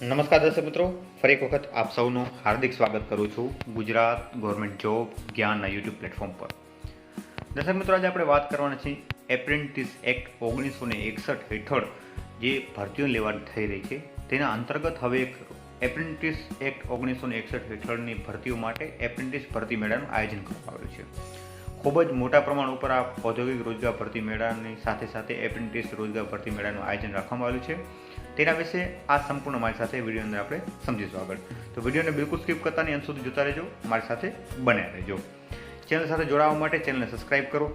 નમસ્કાર દર્શક મિત્રો, ફરી એક વખત આપ સૌનું હાર્દિક સ્વાગત કરું છું ગુજરાત ગવર્મેન્ટ જોબ જ્ઞાનના યુટ્યુબ પ્લેટફોર્મ પર. દર્શક મિત્રો, આજે આપણે વાત કરવાના છીએ એપ્રેન્ટિસ એક્ટ ઓગણીસો ને એકસઠ હેઠળ જે ભરતીઓ લેવાની થઈ રહી છે, તેના અંતર્ગત હવે એક એપ્રેન્ટિસ એક્ટ ઓગણીસો ને એકસઠ હેઠળની ભરતીઓ માટે એપ્રેન્ટિસ ભરતી મેળાનું આયોજન કરવામાં આવ્યું છે. ખૂબ જ મોટા પ્રમાણ ઉપર આ ઔદ્યોગિક રોજગાર ભરતી મેળાની સાથે સાથે એપ્રેન્ટિસ રોજગાર ભરતી મેળાનું આયોજન રાખવામાં આવ્યું છે. તેના વિશે આ સંપૂર્ણ મારી સાથે વીડિયો અંદર આપણે સમજીશું આગળ. તો વિડીયોને બિલકુલ સ્કીપ કરતા નહીં, અંત સુધી જોતા રહેજો, મારી સાથે બન્યા રહેજો. ચેનલ સાથે જોડાવા માટે ચેનલને સબસ્ક્રાઇબ કરો,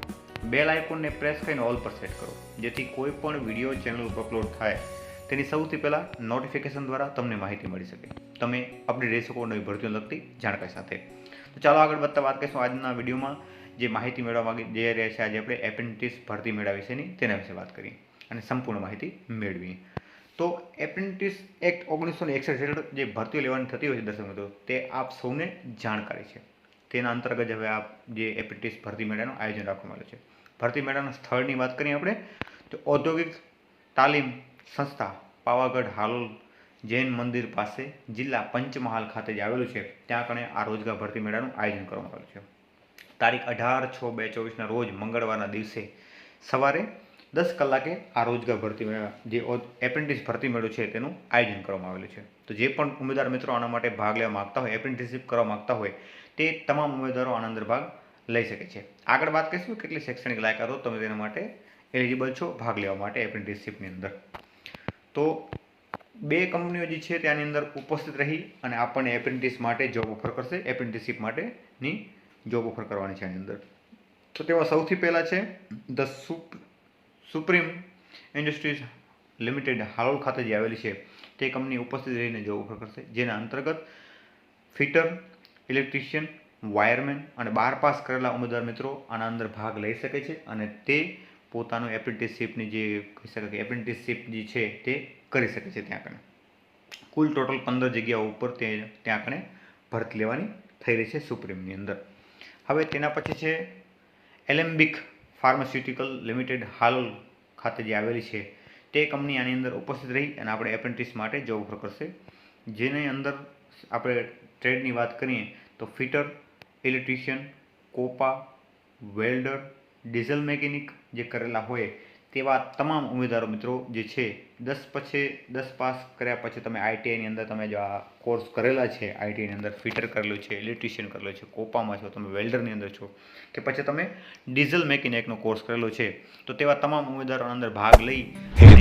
બેલ આઇકોનને પ્રેસ કરીને ઓલ પર સેટ કરો, જેથી કોઈ પણ વીડિયો ચેનલ ઉપર અપલોડ થાય, તેની સૌથી પહેલાં નોટિફિકેશન દ્વારા તમને માહિતી મળી શકે. તમે અપડેટ રહી શકો નવી ભરતીઓ લગતી જાણકારી સાથે. તો ચાલો આગળ વધતા વાત કરીશું આજના વિડીયોમાં, જે માહિતી મેળવવા માગી જઈ રહ્યા છે, આજે આપણે એપ્રેન્ટિસ ભરતી મેળા વિશેની, તેના વિશે વાત કરીએ અને સંપૂર્ણ માહિતી મેળવીએ. તો એપ્રેન્ટિસ એક્ટ ઓગણીસો એકસઠ હેઠળ જે ભરતીઓ લેવાની થતી હોય છે દર્શક મિત્રો, તે આપ સૌને જાણકારી છે. તેના અંતર્ગત હવે આપ જે એપ્રેન્ટિસ ભરતી મેળાનું આયોજન રાખવામાં આવ્યું છે. ભરતી મેળાના સ્થળની વાત કરીએ આપણે, તો ઔદ્યોગિક તાલીમ સંસ્થા પાવાગઢ હાલોલ જૈન મંદિર પાસે જિલ્લા પંચમહાલ ખાતે જે આવેલું છે. ત્યાં કણે આ રોજગાર ભરતી મેળાનું આયોજન કરવામાં આવ્યું છે. તારીખ અઢાર છ બે ચોવીસના રોજ મંગળવારના દિવસે સવારે દસ કલાકે આ રોજગાર ભરતી જે એપ્રેન્ટિસ ભરતી મેળો છે તેનું આયોજન કરવામાં આવેલું છે. તો જે પણ ઉમેદવાર મિત્રો આના માટે ભાગ લેવા માગતા હોય એપ્રેન્ટિસશીપ કરવા માગતા હોય, તે તમામ ઉમેદવારો આના અંદર ભાગ લઈ શકે છે. આગળ વાત કરીશું કેટલી શૈક્ષણિક લાયકાતો તમે તેના માટે એલિજિબલ છો, ભાગ લેવા માટે એપ્રેન્ટિસશીપની અંદર. તો બે કંપનીઓ જે છે ત્યાંની અંદર ઉપસ્થિત રહી અને આપણને એપ્રેન્ટિસ માટે જોબ ઓફર કરશે એપ્રેન્ટિસશીપ માટેની જોબ ઓફર કરવાની છે આની અંદર. તો તેમાં સૌથી પહેલાં છે the sup supreme industries limited Halol ખાતે જે આવેલી છે, તે કંપની ઉપસ્થિત રહીને જોબ ઓફર કરશે, જેના અંતર્ગત ફિટર, ઇલેક્ટ્રિશિયન, વાયરમેન અને બાર પાસ કરેલા ઉમેદવાર મિત્રો આના અંદર ભાગ લઈ શકે છે અને તે પોતાનું એપ્રેન્ટિસશીપની જે કહી શકાય કે એપ્રેન્ટિસશીપ જે છે, તે કરી શકે છે ત્યાં કણે. કુલ ટોટલ પંદર જગ્યાઓ ઉપર તે ત્યાં કણે ભરતી લેવાની થઈ રહી છે સુપ્રીમની અંદર. હવે તેના પછી છે, એલેમ્બિક ફાર્માસ્યુટિકલ લિમિટેડ હાલોલ ખાતે જે આવેલી છે, તે કંપની આની અંદર ઉપસ્થિત રહી અને આપણે એપ્રેન્ટિસ માટે જોબ ઓફર કરશે. જેની અંદર આપણે ટ્રેડની વાત કરીએ, તો fitter electrician COPA welder diesel mechanic જે કરેલા હોય તેવા તમામ ઉમેદવારો મિત્રો જે છે દસ પછી દસ પાસ કર્યા પછી તમે આઈટીઆઈની અંદર તમે જો આ કોર્સ કરેલા છે આઈટીઆઈની અંદર ફિટર કરેલું છે ઇલેક્ટ્રિશિયન કરેલું છે કોપામાં છો તમે વેલ્ડરની અંદર છો કે પછી તમે ડીઝલ મેકેનિકનો કોર્સ કરેલો છે તો તેવા તમામ ઉમેદવારો અંદર ભાગ લઈ કરી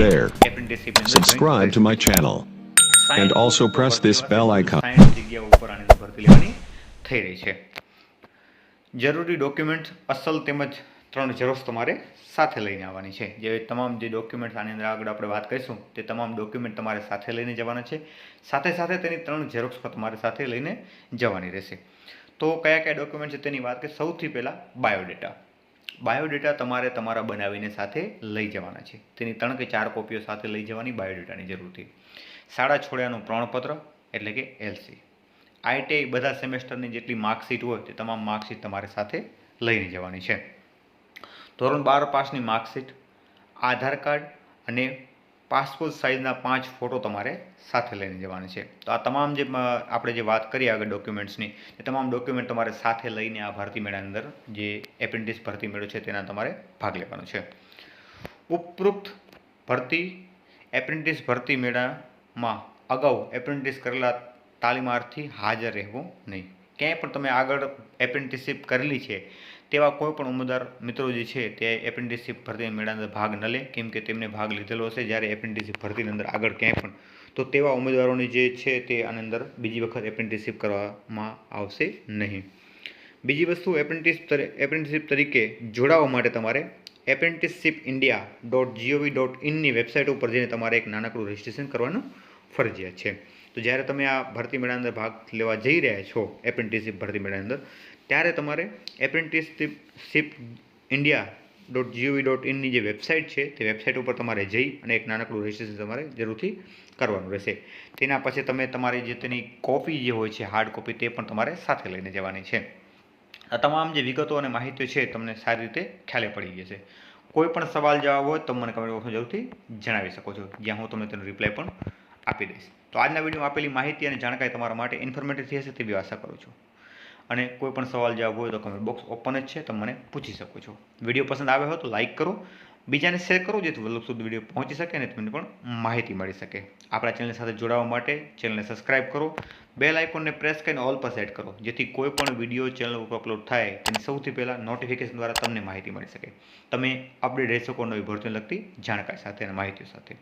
to my channel. And also press this bell icon. સાઈઠ જગ્યાઓ ઉપર આની ભરતી લેવાની થઈ રહી છે જરૂરી ડોક્યુમેન્ટ અસલ તેમજ ત્રણ ઝેરોક્ષ તમારે સાથે લઈને આવવાની છે. જે તમામ જે ડોક્યુમેન્ટ્સ આની અંદર આગળ આપણે વાત કરીશું, તે તમામ ડોક્યુમેન્ટ તમારે સાથે લઈને જવાના છે. સાથે સાથે તેની ત્રણ ઝેરોક્ષ પણ તમારે સાથે લઈને જવાની રહેશે. તો કયા કયા ડોક્યુમેન્ટ છે તેની વાત કે સૌથી પહેલાં બાયોડેટા બાયોડેટા તમારે તમારા બનાવીને સાથે લઈ જવાના છે. તેની ત્રણ કે ચાર કોપીઓ સાથે લઈ જવાની બાયોડેટાની જરૂરથી શાળા છોડ્યાનું પ્રમાણપત્ર એટલે કે એલસી આઈટીઆઈ બધા સેમેસ્ટરની જેટલી માર્કશીટ હોય તે તમામ માર્કશીટ તમારે સાથે લઈને જવાની છે. ધોરણ બાર પાસની માર્કશીટ, આધાર કાર્ડ અને પાસપોર્ટ સાઇઝના પાંચ ફોટો તમારે સાથે લઈને જવાના છે. તો આ તમામ જે આપણે જે વાત કરીએ આગળ ડોક્યુમેન્ટ્સની, એ તમામ ડોક્યુમેન્ટ તમારે સાથે લઈને આ ભરતી મેળાની અંદર જે એપ્રેન્ટિસ ભરતી મેળો છે તેના તમારે ભાગ લેવાનો છે. ઉપરોક્ત ભરતી એપ્રેન્ટિસ ભરતી મેળામાં અગાઉ એપ્રેન્ટિસ કરેલા તાલીમાર્થી હાજર રહેવું નહીં. ક્યાંય પણ તમે આગળ એપ્રેન્ટિસશીપ કરેલી છે, તેવા કોઈ પણ ઉમેદવાર મિત્રો જે છે, તે એપ્રેન્ટિસશીપ ભરતી મેળાની ભાગ ન લે, કેમ કે તેમને ભાગ લીધેલો હશે જ્યારે એપ્રેન્ટિસશીપ ભરતીની અંદર આગળ ક્યાંય પણ. તો તેવા ઉમેદવારોની જે છે, તે આની અંદર બીજી વખત એપ્રેન્ટિસશીપ કરવામાં આવશે નહીં. બીજી વસ્તુ એપ્રેન્ટિસ એપ્રેન્ટિસશીપ તરીકે જોડાવા માટે તમારે apprenticeship India dot G O V dot ઇનની website ઉપર જઈને તમારે એક નાનકડું રજિસ્ટ્રેશન કરવાનું ફરજિયાત છે. તો જ્યારે તમે આ ભરતી મેળાની અંદર ભાગ લેવા જઈ રહ્યા છો, એપ્રેન્ટિસશીપ ભરતી મેળાની અંદર, ત્યારે તમારે apprenticeship India dot G O V dot ઇનની જે વેબસાઇટ છે, તે વેબસાઇટ ઉપર તમારે જઈ અને એક નાનકડું રજિસ્ટ્રેશન તમારે જરૂરથી કરવાનું રહેશે. તેના પછી તમે તમારી જે તેની કોપી જે હોય છે હાર્ડ કોપી તે પણ તમારે સાથે લઈને જવાની છે. આ તમામ જે વિગતો અને માહિતીઓ છે, તમને સારી રીતે ખ્યાલે પડી જશે કોઈ પણ સવાલ જવાબ હોય તો મને કમેન્ટ બોક્સમાં જરૂરથી જણાવી શકો છો. જ્યાં હું તમને તેનો રિપ્લાય પણ આપી દઈશ. તો આજના વિડીયોમાં આપેલી માહિતી અને જાણકારી તમારા માટે ઇન્ફોર્મેટિવ થઈ હશે તેવી આશા કરું છું. અને કોઈ પણ સવાલ, જવાબ હોય તો કમેન્ટ બોક્સ ઓપન જ છે તમે મને પૂછી શકો છો. વીડિયો પસંદ આવ્યો હોય તો લાઇક કરો. બીજાને શેર કરો, જેથી વધુ સુધી વીડિયો પહોંચી શકે અને તમને પણ માહિતી મળી શકે. આપણા ચેનલ સાથે જોડાવા માટે ચેનલને સબસ્ક્રાઇબ કરો. બેલ આઇકોનને પ્રેસ કરીને ઓલ પર સેટ કરો, જેથી કોઈ પણ વીડિયો ચેનલ ઉપર અપલોડ થાય, તેની સૌથી પહેલાં નોટિફિકેશન દ્વારા તમને માહિતી મળી શકે. તમે અપડેટ રહી શકો નવી ભરતીને લગતી જાણકારી સાથે અને માહિતીઓ સાથે.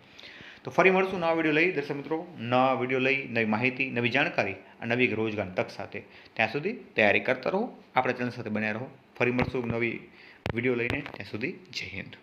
તો ફરી મળશું નવા વીડિયો લઈ. દર્શક મિત્રો, નવા વીડિયો લઈ, નવી માહિતી, નવી જાણકારી અને નવી રોજગારની તક સાથે. ત્યાં સુધી તૈયારી કરતા રહો. આપણા ચેનલ સાથે બન્યા રહો. ફરી મળશું નવી વીડિયો લઈને. ત્યાં સુધી જય હિન્દ.